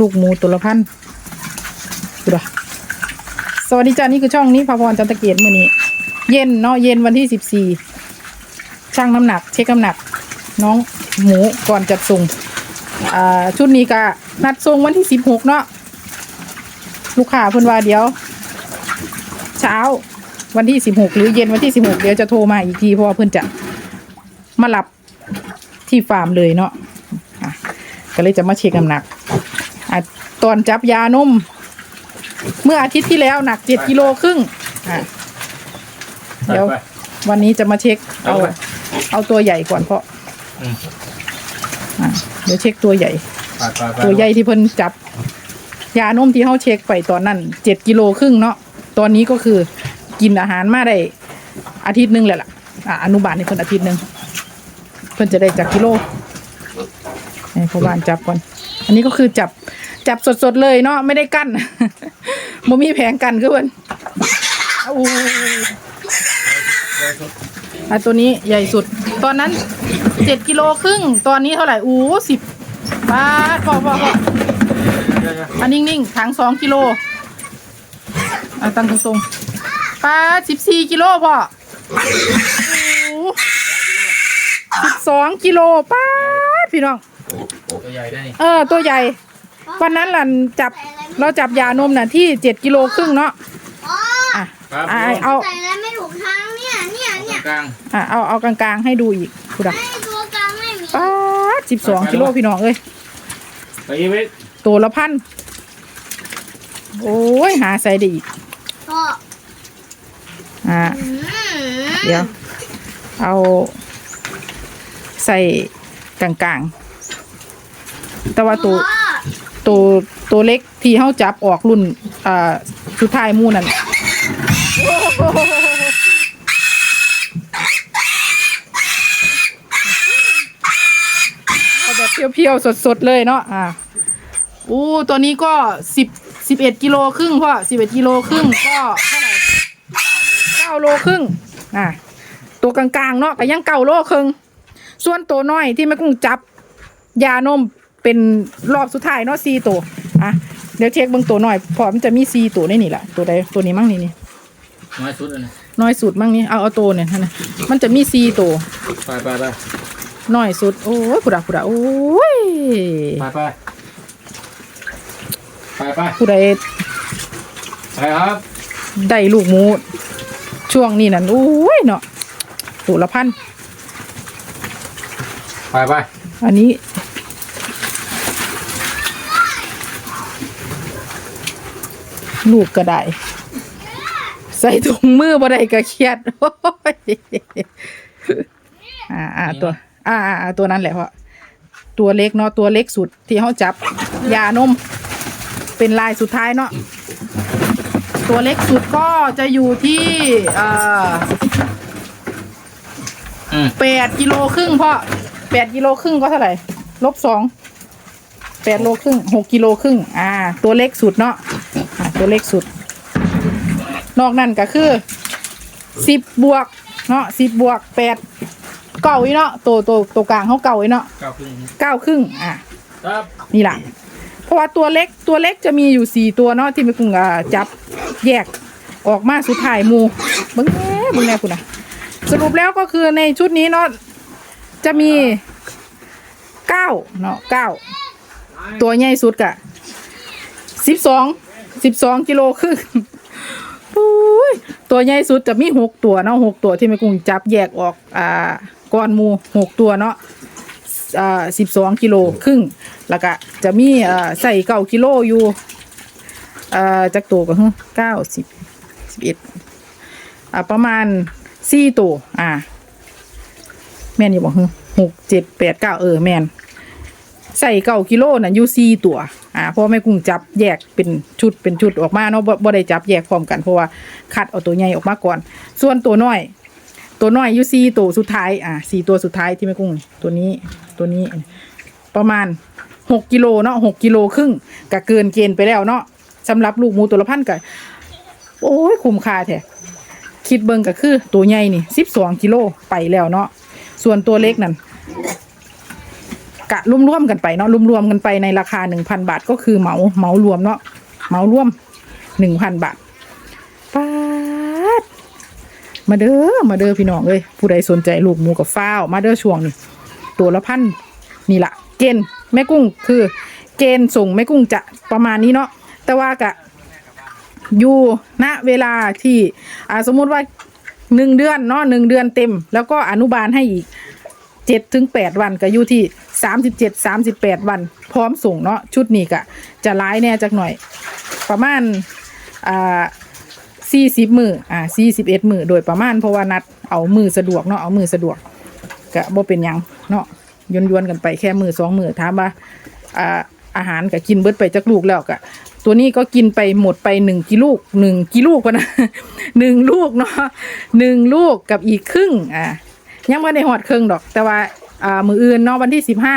ลูกหมูตัวละพันดูดสวัสดีจ้านี่คือช่องนี้พาพรจันตะเกียรติมื่อนี้ เย็นเนาะเย็นวันที่สิบสี่ช่างน้ำหนัก เช็คน้ำหนัก น้องหมูก่อนจัดส่งชุดนี้ก็นัดส่งวันที่สิบหกเนาะลูกค้าเพิ่นว่าเดี๋ยว เช้าวันที่สิบหกหรือเย็นวันที่สิบหกเดี๋ยวจะโทรมาอีกทีเพราะว่าเพิ่นจะมารับที่ฟาร์มเลยเนาะก็เลยจะมาเช็คน้ำหนัก ตอนจับยานม เมื่ออาทิตย์ที่แล้วหนักเจ็ดกิโลครึ่งอะเดี๋ยวไปวันนี้จะมาเช็ค เอา เอาไป เอาตัวใหญ่ก่อนเพราะอืมอะเดี๋ยวเช็คตัวใหญ่ไปไปไปตัวใหญ่ที่เพิ่นจับ ยานมที่เขาเช็คไปตอนนั้นเจ็ดกิโลครึ่งเนาะตอนนี้ก็คือกินอาหารมาได้อาทิตย์หนึงแหละล่ะอะอนุบาลให้เพิ่นอาทิตย์หนึงเพิ่นจะได้จากกิโลให้พ่อบ้านจับก่อน อันนี้ก็คือจับ จับสดๆเลยเนาะไม่ได้กั้นบ่มีแผงกันคือเพิ่นอู้อะตัวนี้ใหญ่สุด ตอนนั้นเจ็ดกิโลครึ่ง ตอนนี้เท่าไหร่อู้สิบบาทพอพอพออันนิ่งๆถังสองกิโลเอาตั้งตรงๆปลาสิบสี่กิโลพ่อสิบสองกิโลป้าดพี่น้อง ตัวใหญ่ได้นี่เออ ตัวใหญ่ วันนั้นหลันจับเราจับยานมน่ะที่เจ็ดกิโลครึ่งเนาะอ๋ออะครับอะเอา ใส่แล้วไม่ถูกทางเนี่ย เนี่ยเนี่ยกลาง อะเอาเอากลางๆให้ดูอีกดูดะให้ตัวกลางไม่มีป้าดสิบสองกิโลพี่น้องเอ้ยไปอีกไปตัวละพันโอ้ยหาใส่ได้อีกพ่ออ่าอืมเดี๋ยว เอาใส่กลางๆแต่ว่าตัวพ่อ ตัวตัวเล็กที่เขาจับออกรุ่นอ่าสุดท้ายมู่นั่นเอาแบบเพียวๆ สดๆ เลยเนาะอ่าอู้ตัวนี้ก็สิบสิบเอ็ดกิโลครึ่งพ่อสิบเอ็ดกิโลครึ่งก็เท่าไหร่เก้าโลครึ่งอ่าตัวกลางๆเนาะก็ยังเก้าโลครึ่งส่วนตัวน้อยที่แม่กุ้งจับยานม เป็นรอบสุดท้ายเนาะซีตัวอะเดี๋ยวเช็คเบิ่งตัวหน่อยเพอมันจะมีซีตัวในนี่แหละตัวใดตัวนี้มั่งนี่นี่น้อยสุดเลยนะน้อยสุดมั่งนี่เอาเอาตัวเนี่ยนะมันจะมีซีตัวไปไปไปน้อยสุดโอ้ยผู้ใดผู้ใดโอ้ยไปไปไปไปผู้ใดไปครับได้ลูกหมูช่วงนี้นั่นโอ้ยเนาะตัวละพันไปไปอันนี้ ลูกก็ได้ ใส่ถุงมือบ่ได้ก็เครียดโอ้ยอ่าอ่าตัวอ่าอ่าอ่าตัวนั้นแหละเพราะตัวเล็กเนาะตัวเล็กสุดที่เขาจับยานม เป็นลายสุดท้ายเนาะตัวเล็กสุดก็จะอยู่ที่เอ่ออืมแปดกิโลครึ่งพ่อแปดกิโลครึ่งก็เท่าไหร่ลบสองแปดโลครึ่งหกกิโลครึ่งอ่า ตัวเล็กสุดเนาะอ่า ตัวเล็กสุด นอกนั้นก็คือสิบบวกเนาะสิบบวกแปดเก้าอีเนาะตัวตัวตัวกลางเขาเก้าอีเนาะเก้าครึ่งเก้าครึ่งอ่าครับนี่แหละเพราะว่าตัวเล็กตัวเล็กจะมีอยู่สี่ตัวเนาะที่แม่กุ้งอ่าจับแยกออกมาสุดท้ายหมูเบิ้งแน่เบิ้งแน่คุณนะสรุปแล้วก็คือในชุดนี้เนาะจะมีเก้าเนาะเก้าตัวใหญ่สุดกะสิบสอง สิบสองกิโลครึ่งอุ้ยตัวใหญ่สุดจะมีหกตัวเนาะหกตัวที่แม่กุ้งจับแยกออกอ่าก้อนมูหกตัวเนาะอ่าสิบสองกิโลครึ่งแล้วก็จะมีอ่าใส่เก้ากิโลอยู่อ่าจากตัวก็คือเก้าสิบสิบเอ็ดอ่าประมาณสี่ตัวอ่าแม่นอยู่บอกคือหกเจ็ดแปดเก้าเออแม่น ใส่เก้ากิโลน่ะอยู่สี่ตัว อ่าเพราะแม่กุ้งจับแยกเป็นชุดเป็นชุดออกมาเนาะบ่บ่ได้จับแยกพร้อมกันเพราะว่าคัดเอาตัวใหญ่ออกมาก่อน ส่วนตัวน้อย ตัวน้อยอยู่สี่ตัวสุดท้าย อ่าสี่ตัวสุดท้ายที่แม่กุ้งตัวนี้ตัวนี้ ประมาณหกกิโลเนาะหกกิโลครึ่งก็เกินเกณฑ์ไปแล้วเนาะสำหรับลูกหมูตัวละพันก็โอ้ยคุ้มค่าแท้คิดเบิ่งก็คือตัวใหญ่นี่สิบสองกิโลไปแล้วเนาะส่วนตัวเล็กนั่น กะรวมๆกันไปเนาะรวมๆกันไปในราคาหนึ่งพันบาทก็คือเหมาเหมารวมเนาะเหมารวมหนึ่งพันบาทป้าดมาเด้อมาเด้อพี่น้องเอ้ยผู้ใดสนใจลูกหมูกับฟ้าวมาเด้อช่วงนี้ตัวละพันนี่ละเกณฑ์แม่กุ้งคือ เกณฑ์ส่งแม่กุ้งจะประมาณนี้เนาะแต่ว่ากะอยู่ณเวลาที่อ่าสมมุติว่าหนึ่งเดือนเนาะหนึ่งเดือนเต็ม แล้วก็อนุบาลให้อีก เจ็ดถึงแปดวันก็อยู่ที่สามสิบเจ็ดสามสิบแปดวัน พร้อมส่งเนาะชุดนี้กะจะร้ายแน่จักหน่อย ประมาณอ่าสี่สิบมืออ่าสี่สิบเอ็ดมือโดยประมาณเพราะว่านัดเอามือสะดวกเนาะเอามือสะดวกกะบ่เป็นยังเนาะยนยนๆกันไปแค่มือสองมือถามว่าอ่าอาหารก็กินเบิดไปจากลูกแล้วก็ตัวนี้ก็กินไปหมดไปหนึ่งกิโลหนึ่งกิโลกว่านะหนึ่งลูกเนาะหนึ่งลูกกับอีกครึ่งอ่า ยังไม่ได้หอดครึ่งดอก แต่ว่าอ่ามืออื่นเนาะวันที่สิบห้า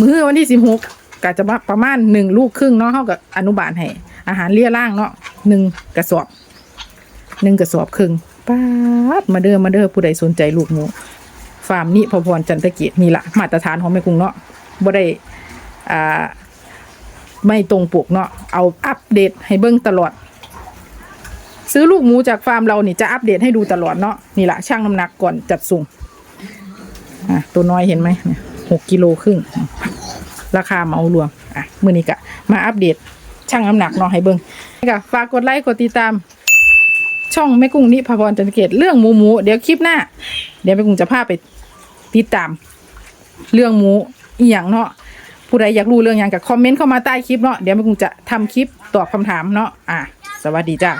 มือวันที่สิบหกก็จะมาประมาณหนึ่งลูกครึ่งเนาะเท่ากับอนุบาลให้อาหารเลี่ยร่างเนาะหนึ่งกระสอบหนึ่งกระสอบครึ่งป้าดมาเด้อมาเด้อผู้ใดสนใจลูกหมูฟาร์มนี้พอพรจันทเกียรตินี่ละมาตรฐานของแม่กรุงเนาะบ่ได้อ่าไม่ตรงปกเนาะเอาอัปเดตให้เบิ่งตลอด ซื้อลูกหมูจากฟาร์มเราเนี่จะอัปเดตให้ดูตลอดเนาะนี่แหละช่างน้ำหนักก่อนจัดส่งอะตัวน้อยเห็นไหมเนี่ยหกกิโลครึ่งราคาเมารวมอะมื้อนี้กะมาอัปเดตช่างน้ำหนักเนาะให้เบิ่งนี่ก็ฝากกดไลค์กดติดตาม ช่องแม่กุ้งนิพาพรจันเกตเรื่องหมูหมูเดี๋ยวคลิปหน้า เดี๋ยวแม่กุ้งจะพาไปติดตาม เรื่องหมูอีหยังเนาะผู้ใดอยากรู้เรื่องหยังกับคอมเมนต์เข้ามาใต้คลิปเนาะเดี๋ยวแม่กุ้งจะทำคลิปตอบคำถามเนาะอะสวัสดีจ้า